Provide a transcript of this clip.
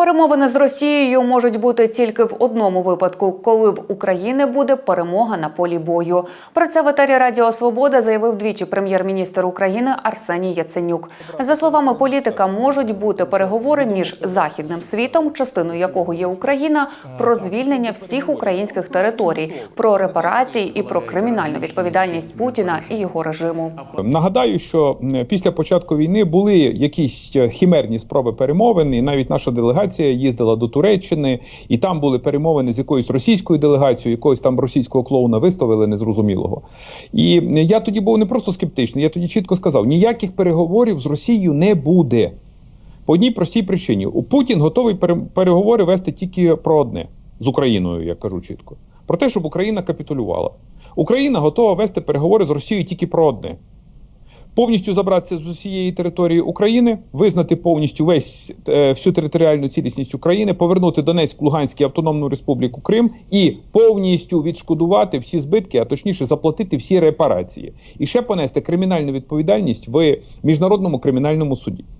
Перемовини з Росією можуть бути тільки в одному випадку, коли в України буде перемога на полі бою. Про це в етері Радіо Свобода заявив двічі прем'єр-міністр України Арсеній Яценюк. За словами політика, можуть бути переговори між західним світом, частиною якого є Україна, про звільнення всіх українських територій, про репарації і про кримінальну відповідальність Путіна і його режиму. Нагадаю, що після початку війни були якісь хімерні спроби перемовин, і навіть наша делегація їздила до Туреччини, і там були перемовини з якоюсь російською делегацією, якогось там російського клоуна виставили незрозумілого. І я тоді був не просто скептичний, я тоді чітко сказав: ніяких переговорів з Росією не буде. По одній простій причині: Путін готовий переговори вести тільки про одне з Україною, я кажу чітко, про те, щоб Україна капітулювала. Україна готова вести переговори з Росією тільки про одне. Повністю забратися з усієї території України, визнати повністю весь е, всю територіальну цілісність України, повернути Донецьк, Луганську Автономну Республіку Крим і повністю відшкодувати всі збитки, а точніше заплатити всі репарації, і ще понести кримінальну відповідальність в міжнародному кримінальному суді.